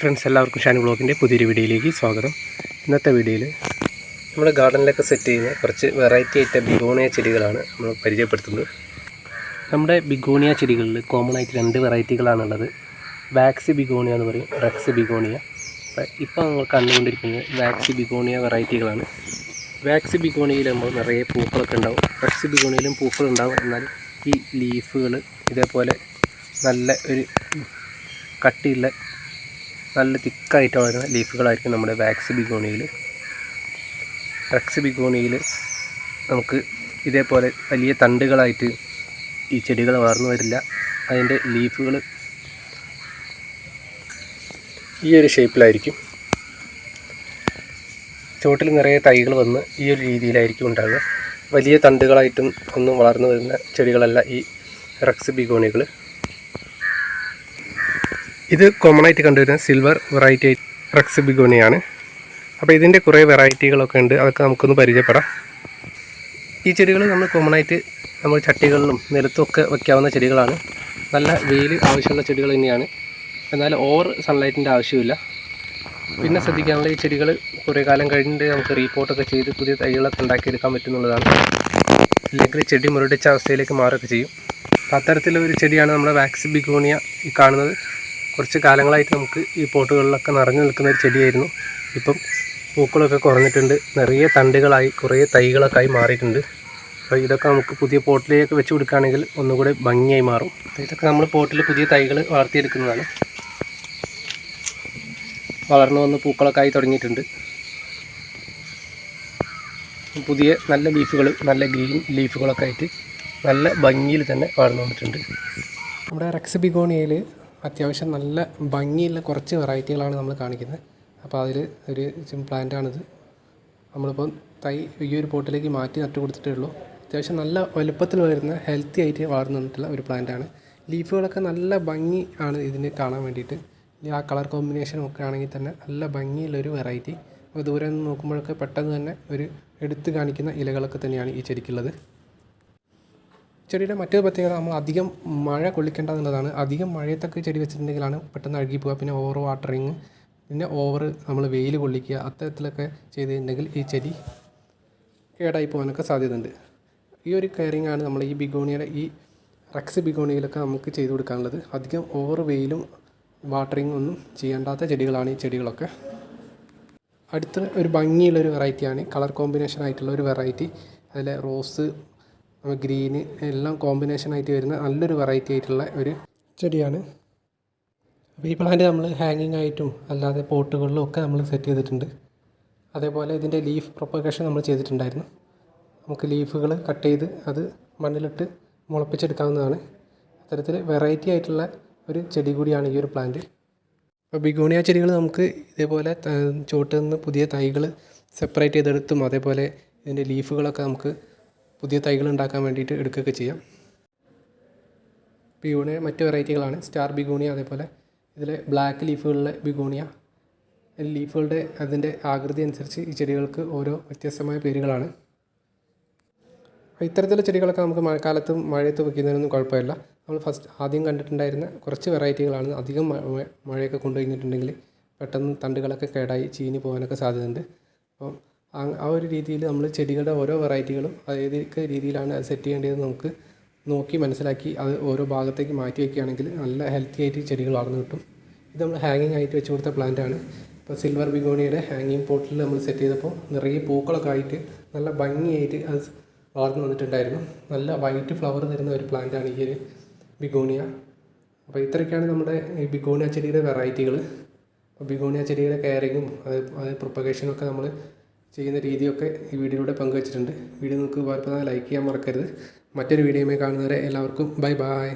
Friends എല്ലാവർക്കും ഷാനി ബ്ലോഗിന്റെ പുതിയൊരു വീഡിയോയിലേക്ക് സ്വാഗതം. ഇന്നത്തെ വീഡിയോയിൽ നമ്മൾ ഗാർഡനിലൊക്കെ സെറ്റ് ചെയ്യുന്ന കുറച്ച് വെറൈറ്റി ആയിട്ട് ബിഗോണിയ ചെടികളാണ് നമ്മൾ പരിചയപ്പെടുത്തുന്നത്. നമ്മുടെ ബിഗോണിയ ചെടികളിൽ കോമൺ ആയിട്ട് രണ്ട് വെറൈറ്റികളാണുള്ളത് വാക്സി ബിഗോണിയ എന്ന് പറയും റെക്സ് ബിഗോണിയ ഇപ്പോൾ നമ്മൾ കണ്ടുകൊണ്ടിരിക്കുന്നത് വാക്സി ബിഗോണിയ വെറൈറ്റികളാണ് വാക്സി ബിഗോണിയിലാകുമ്പോൾ നിറയെ പൂക്കളൊക്കെ ഉണ്ടാവും. റെക്സ് ബിഗോണിയിലും പൂക്കളുണ്ടാവും. എന്നാൽ ഈ ലീഫുകൾ ഇതേപോലെ നല്ല ഒരു കട്ടിയുള്ള നല്ല തിക്കായിട്ട് വളരുന്ന ലീഫുകളായിരിക്കും നമ്മുടെ വാക്സ് ബിഗോണിയിൽ. വാക്സ് ബിഗോണിയിൽ നമുക്ക് ഇതേപോലെ വലിയ തണ്ടുകളായിട്ട് ഈ ചെടികൾ വളർന്നു വരില്ല. അതിന്റെ ലീഫുകൾ ഈ ഒരു ഷേപ്പിലായിരിക്കും. ചുവട്ടിൽ നിറയെ തൈകൾ വന്ന് ഈ ഒരു രീതിയിലായിരിക്കും ഉണ്ടാകുക വലിയ തണ്ടുകളായിട്ടും ഒന്നും വളർന്നു വരുന്ന ചെടികളല്ല ഈ റക്സ് ബിഗോണികൾ. ഇത് കോമൺ ആയിട്ട് കണ്ടുവരുന്ന സിൽവർ വെറൈറ്റി റക്സ് ബിഗോണിയാണ് അപ്പോൾ ഇതിന്റെ കുറേ വെറൈറ്റികളൊക്കെ ഉണ്ട്. അതൊക്കെ നമുക്കൊന്ന് പരിചയപ്പെടാം. ഈ ചെടികൾ നമ്മൾ കോമൺ ആയിട്ട് നമ്മൾ ചട്ടികളിലും നിലത്തും ഒക്കെ വയ്ക്കാവുന്ന ചെടികളാണ്. നല്ല വെയിൽ ആവശ്യമുള്ള ചെടികൾ തന്നെയാണ്. എന്നാൽ ഓവർ സൺലൈറ്റിന്റെ ആവശ്യമില്ല. പിന്നെ ശ്രദ്ധിക്കാനുള്ള ഈ ചെടികൾ കുറേ കാലം കഴിഞ്ഞിട്ട് നമുക്ക് റീപോർട്ടൊക്കെ ചെയ്ത് പുതിയ തൈകളൊക്കെ ഉണ്ടാക്കിയെടുക്കാൻ പറ്റുന്നുള്ളതാണ്. അല്ലെങ്കിൽ ചെടി മുരടിച്ച അവസ്ഥയിലേക്ക് മാറുകയൊക്കെ ചെയ്യും. അത്തരത്തിലുള്ള ഒരു ചെടിയാണ് നമ്മുടെ വാക്സ് ബിഗോണിയ ഈ കാണുന്നത്. കുറച്ച് കാലങ്ങളായിട്ട് നമുക്ക് ഈ പോട്ടുകളിലൊക്കെ നിറഞ്ഞു നിൽക്കുന്ന ഒരു ചെടിയായിരുന്നു. ഇപ്പം പൂക്കളൊക്കെ കുറഞ്ഞിട്ടുണ്ട്. നിറയെ തണ്ടുകളായി കുറേ തൈകളൊക്കെ ആയി മാറിയിട്ടുണ്ട്. അപ്പോൾ ഇതൊക്കെ നമുക്ക് പുതിയ പോട്ടിലേക്ക് വെച്ച് കൊടുക്കുകയാണെങ്കിൽ ഒന്നുകൂടെ ഭംഗിയായി മാറും. ഇതൊക്കെ നമ്മൾ പോട്ടിൽ പുതിയ തൈകൾ വളർത്തിയെടുക്കുന്നതാണ്. വളർന്നു വന്ന് പൂക്കളൊക്കെ ആയി തുടങ്ങിയിട്ടുണ്ട്. പുതിയ നല്ല ലീഫുകൾ നല്ല ഗ്രീൻ ലീഫുകളൊക്കെ ആയിട്ട് നല്ല ഭംഗിയിൽ തന്നെ വളർന്നു വന്നിട്ടുണ്ട്. നമ്മുടെ റെക്സ് ബിഗോണിയയിൽ അത്യാവശ്യം നല്ല ഭംഗിയുള്ള കുറച്ച് വെറൈറ്റികളാണ് നമ്മൾ കാണിക്കുന്നത്. അപ്പോൾ അതിൽ ഒരു പ്ലാന്റാണിത്. നമ്മളിപ്പം തൈ ഈ ഒരു പോട്ടിലേക്ക് മാറ്റി നട്ടു കൊടുത്തിട്ടേ ഉള്ളൂ. അത്യാവശ്യം നല്ല വലുപ്പത്തിൽ വരുന്ന ഹെൽത്തി ആയിട്ട് വളർന്നു വന്നിട്ടുള്ള ഒരു പ്ലാന്റാണ്. ലീഫുകളൊക്കെ നല്ല ഭംഗി ആണ് ഇതിന് കാണാൻ വേണ്ടിയിട്ട്. ആ കളർ കോമ്പിനേഷൻ ഒക്കെ ആണെങ്കിൽ തന്നെ നല്ല ഭംഗിയുള്ളൊരു വെറൈറ്റി. അപ്പോൾ ദൂരെ നിന്ന് നോക്കുമ്പോഴൊക്കെ പെട്ടെന്ന് തന്നെ ഒരു എടുത്തു കാണിക്കുന്ന ഇലകളൊക്കെ തന്നെയാണ് ഈ ചെടിക്കുള്ളത്. ചെടിയുടെ മറ്റൊരു പ്രത്യേകത നമ്മൾ അധികം മഴ കൊള്ളിക്കേണ്ട എന്നുള്ളതാണ് അധികം മഴയത്തൊക്കെ ചെടി വെച്ചിട്ടുണ്ടെങ്കിലാണ് പെട്ടെന്ന് അഴുകി പിന്നെ ഓവർ വാട്ടറിങ് പിന്നെ ഓവർ നമ്മൾ വെയിൽ കൊള്ളിക്കുക അത്തരത്തിലൊക്കെ ചെയ്തിട്ടുണ്ടെങ്കിൽ ഈ ചെടി കേടായി പോകാനൊക്കെ സാധ്യതയുണ്ട്. ഈ ഒരു കെയറിങ് ആണ് നമ്മൾ ഈ ബിഗോണിയുടെ ഈ റക്സ് ബിഗോണിയിലൊക്കെ നമുക്ക് ചെയ്തു കൊടുക്കാനുള്ളത്. അധികം ഓവർ വെയിലും വാട്ടറിങ് ഒന്നും ചെയ്യേണ്ടാത്ത ചെടികളാണ് ഈ ചെടികളൊക്കെ. അടുത്ത ഒരു ഭംഗിയുള്ളൊരു വെറൈറ്റിയാണ് കളർ കോമ്പിനേഷൻ ആയിട്ടുള്ള ഒരു വെറൈറ്റി അതിൽ റോസ് ഗ്രീന് എല്ലാം കോമ്പിനേഷൻ ആയിട്ട് വരുന്ന നല്ലൊരു വെറൈറ്റി ആയിട്ടുള്ള ഒരു ചെടിയാണ്. അപ്പോൾ ഈ പ്ലാന്റ് നമ്മൾ ഹാങ്ങിങ് ആയിട്ടും അല്ലാതെ പോട്ടുകളിലും ഒക്കെ നമ്മൾ സെറ്റ് ചെയ്തിട്ടുണ്ട്. അതേപോലെ ഇതിന്റെ ലീഫ് പ്രൊപ്പഗേഷൻ നമ്മൾ ചെയ്തിട്ടുണ്ടായിരുന്നു. നമുക്ക് ലീഫുകൾ കട്ട് ചെയ്ത് അത് മണ്ണിലിട്ട് മുളപ്പിച്ചെടുക്കാവുന്നതാണ്. അത്തരത്തിൽ വെറൈറ്റി ആയിട്ടുള്ള ഒരു ചെടി കൂടിയാണ് ഈ ഒരു പ്ലാന്റ് അപ്പോൾ ബിഗോണിയ ചെടികൾ നമുക്ക് ഇതേപോലെ ചുവട്ടിൽ നിന്ന് പുതിയ തൈകൾ സെപ്പറേറ്റ് ചെയ്തെടുത്തും അതേപോലെ ഇതിന്റെ ലീഫുകളൊക്കെ നമുക്ക് പുതിയ തൈകൾ ഉണ്ടാക്കാൻ വേണ്ടിയിട്ട് എടുക്കുകയൊക്കെ ചെയ്യാം. ബിഗോണിയ മറ്റ് വെറൈറ്റികളാണ്. സ്റ്റാർ ബിഗോണിയ അതേപോലെ. ഇതിലെ ബ്ലാക്ക് ലീഫുകളിലെ ബിഗോണിയ ലീഫുകളുടെ അതിന്റെ ആകൃതി അനുസരിച്ച് ഈ ചെടികൾക്ക് ഓരോ വ്യത്യസ്തമായ പേരുകളാണ്. ഇത്തരത്തിലുള്ള ചെടികളൊക്കെ നമുക്ക് മഴക്കാലത്തും മഴയത്ത് വയ്ക്കുന്നതിനൊന്നും കുഴപ്പമില്ല. നമ്മൾ ഫസ്റ്റ് ആദ്യം കണ്ടിട്ടുണ്ടായിരുന്ന കുറച്ച് വെറൈറ്റികളാണ് അധികം മഴയൊക്കെ കൊണ്ടു കഴിഞ്ഞിട്ടുണ്ടെങ്കിൽ പെട്ടെന്ന് തണ്ടുകളൊക്കെ കേടായി ചീഞ്ഞ് പോകാനൊക്കെ സാധ്യതയുണ്ട്. അപ്പം ആ ഒരു രീതിയിൽ നമ്മൾ ചെടികളുടെ ഓരോ വെറൈറ്റികളും ഏതൊക്കെ രീതിയിലാണ് അത് സെറ്റ് ചെയ്യേണ്ടതെന്ന് നമുക്ക് നോക്കി മനസ്സിലാക്കി അത് ഓരോ ഭാഗത്തേക്ക് മാറ്റി വയ്ക്കുകയാണെങ്കിൽ നല്ല ഹെൽത്തി ആയിട്ട് ചെടികൾ വളർന്നു കിട്ടും. ഇത് നമ്മൾ ഹാങ്ങിങ് ആയിട്ട് വെച്ച് കൊടുത്ത പ്ലാന്റ് ആണ്. ഇപ്പോൾ സിൽവർ ബിഗോണിയുടെ ഹാങ്ങിങ് പോട്ടിൽ നമ്മൾ സെറ്റ് ചെയ്തപ്പോൾ നിറയെ പൂക്കളൊക്കെ ആയിട്ട് നല്ല ഭംഗിയായിട്ട് അത് വളർന്നു വന്നിട്ടുണ്ടായിരുന്നു. നല്ല വൈറ്റ് ഫ്ലവർ തരുന്ന ഒരു പ്ലാന്റാണ് ഈ ഒരു ബിഗോണിയ അപ്പോൾ ഇത്രയൊക്കെയാണ് നമ്മുടെ ഈ ബിഗോണിയ ചെടിയുടെ വെറൈറ്റികൾ. അപ്പോൾ ബിഗോണിയ ചെടിയുടെ കെയറിങ്ങും അത് അത് പ്രൊപ്പഗേഷനും ഒക്കെ നമ്മൾ ചെയ്യുന്ന രീതിയൊക്കെ ഈ വീഡിയോയിലൂടെ പങ്കുവച്ചിട്ടുണ്ട്. വീഡിയോ നിങ്ങൾക്ക് ഉപകാരപ്രദമായി ലൈക്ക് ചെയ്യാൻ മറക്കരുത്. മറ്റൊരു വീഡിയോയുമായി കാണുന്നവരെ എല്ലാവർക്കും ബൈ ബൈ.